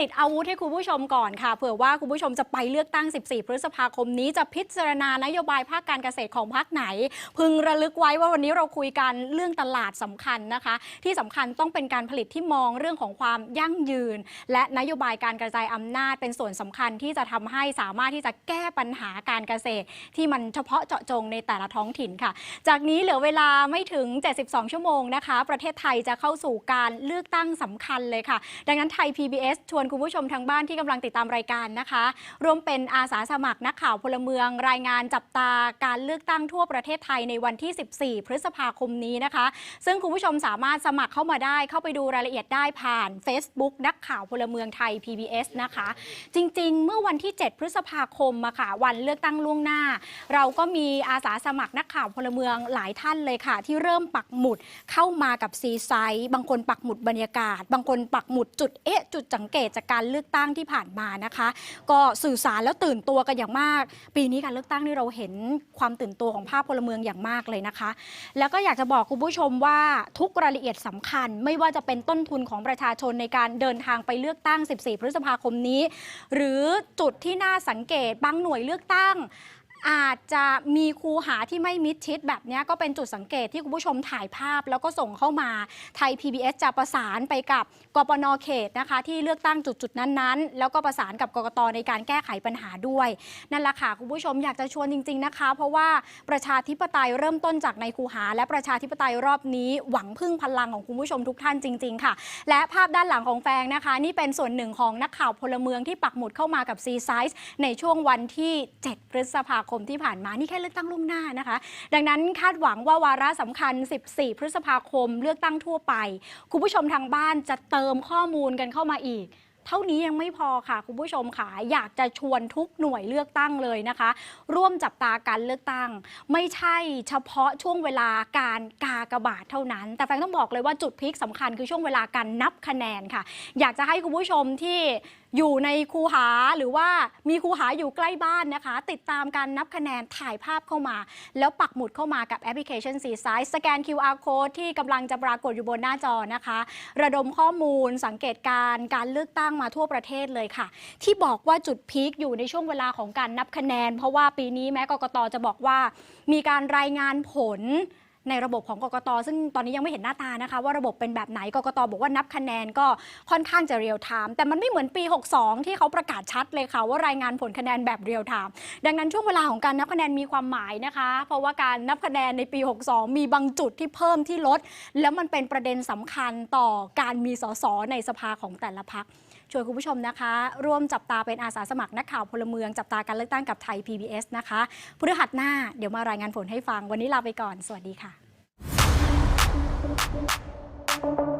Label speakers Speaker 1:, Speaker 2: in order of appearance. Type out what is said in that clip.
Speaker 1: ติดอาวุธให้คุณผู้ชมก่อนค่ะเผื่อว่าคุณผู้ชมจะไปเลือกตั้ง 14 พฤษภาคมนี้จะพิจารณานโยบายภาคการเกษตรของพรรคไหน พึงระลึกไว้ว่าวันนี้เราคุยกันเรื่องตลาดสำคัญนะคะ ที่สำคัญต้องเป็นการผลิตที่มองเรื่องของความยั่งยืน และนโยบายการกระจายอำนาจเป็นส่วนสำคัญที่จะทำให้สามารถที่จะแก้ปัญหาการเกษตร ที่มันเฉพาะเจาะจงในแต่ละท้องถิ่นค่ะ จากนี้เหลือเวลาไม่ถึง 72 ชั่วโมงนะคะ ประเทศไทยจะเข้าสู่การเลือกตั้งสำคัญเลยค่ะ ดังนั้นไทย PBS ชวนคุณผู้ชมทางบ้านที่กำลังติดตามรายการนะคะ ร่วมเป็นอาสาสมัครนักข่าวพลเมือง รายงานจับตาการเลือกตั้งทั่วประเทศไทยในวันที่ 14 พฤษภาคมนี้นะคะ ซึ่งคุณผู้ชมสามารถสมัครเข้ามาได้ เข้าไปดูรายละเอียดได้ผ่าน Facebook นักข่าวพลเมืองไทย PBS นะคะ จริง ๆ เมื่อวันที่ 7 พฤษภาคมอะค่ะ วันเลือกตั้งล่วงหน้า เราก็มีอาสาสมัครนักข่าวพลเมืองหลายท่านเลยค่ะ ที่เริ่มปักหมุดเข้ามากับซีไซต์บางคนปักหมุดบรรยากาศ บางคนปักหมุดจุดเอ๊ะจุดสังเกตจากการเลือกตั้งที่ผ่านมานะคะ ก็สื่อสารแล้วตื่นตัวกันอย่างมาก ปีนี้การเลือกตั้งนี่เราเห็นความตื่นตัวของภาคพลเมืองอย่างมากเลยนะคะ แล้วก็อยากจะบอกคุณผู้ชมว่าทุกรายละเอียดสำคัญ ไม่ว่าจะเป็นต้นทุนของประชาชนในการเดินทางไปเลือกตั้ง 14 พฤษภาคมนี้ หรือจุดที่น่าสังเกตบางหน่วยเลือกตั้ง อาจจะมีคูหาที่ไม่มิดชิดแบบนี้ก็เป็นจุดสังเกตที่คุณผู้ชมถ่ายภาพ แล้วก็ส่งเข้ามาไทย PBS จะประสานไปกับกปนเขตนะคะ ที่เลือกตั้งจุดจุดนั้นๆ แล้วก็ประสานกับกกตในการแก้ไขปัญหาด้วย นั่นแหละค่ะคุณผู้ชมอยากจะชวนจริง ๆนะคะ เพราะว่าประชาธิปไตยเริ่มต้นจากในคูหา และประชาธิปไตยรอบนี้หวังพึ่งพลังของคุณผู้ชมทุกท่านจริง ๆ ค่ะ และภาพด้านหลังของแฟงนะคะ นี่เป็นส่วนหนึ่งของนักข่าวพลเมืองที่ปักหมุดเข้ามากับซีไซส์ในช่วงวันที่ 7 พฤษภาคมที่ผ่านมานี่แค่เลือกตั้งล่วงหน้านะคะ ดังนั้นคาดหวังว่าวาระสำคัญ 14 พฤษภาคมเลือกตั้งทั่วไป คุณผู้ชมทางบ้านจะเติมข้อมูลกันเข้ามาอีก เท่านี้ยังไม่พอค่ะ คุณผู้ชมค่ะอยากจะชวนทุกหน่วยเลือกตั้งเลยนะคะ ร่วมจับตาการเลือกตั้ง ไม่ใช่เฉพาะช่วงเวลาการกากระบาทเท่านั้น แต่แฟนต้องบอกเลยว่าจุดพลิกสำคัญคือช่วงเวลาการนับคะแนนค่ะ อยากจะให้คุณผู้ชมที่อยู่ในคูหาหรือว่ามีคูหาอยู่ใกล้บ้านนะคะ ติดตามการนับคะแนนถ่ายภาพเข้ามา แล้วปักหมุดเข้ามากับแอปพลิเคชันสีไซส์สแกน QR code ที่กำลังจะปรากฏอยู่บนหน้าจอนะคะ ระดมข้อมูลสังเกตการณ์การเลือกตั้งมาทั่วประเทศเลยค่ะ ที่บอกว่าจุดพีคอยู่ในช่วงเวลาของการนับคะแนน เพราะว่าปีนี้แม้กกตจะบอกว่า มีการรายงานผล ในระบบของกกตซึ่งตอนนี้ยังไม่เห็นหน้าตานะคะ ว่าระบบเป็นแบบไหนกกตบอกว่านับคะแนนก็ค่อนข้างจะเรียลไทม์แต่มันไม่เหมือนปี 62 ที่เขาประกาศชัดเลยค่ะ ว่ารายงานผลคะแนนแบบเรียลไทม์ดังนั้นช่วงเวลาของการนับคะแนนมีความหมายนะคะ เพราะว่าการนับคะแนนในปี 62 มีบางจุดที่เพิ่มที่ลด แล้วมันเป็นประเด็นสำคัญต่อการมีสสในสภาของแต่ละพักชวนคุณผู้ชมนะคะ ร่วมจับตาเป็นอาสาสมัครนักข่าวพลเมืองจับตาการเลือกตั้งกับไทย PBS นะคะพฤหัสหน้าเดี๋ยวมารายงานผลให้ฟังวันนี้ลาไปก่อน สวัสดีค่ะ Thank you.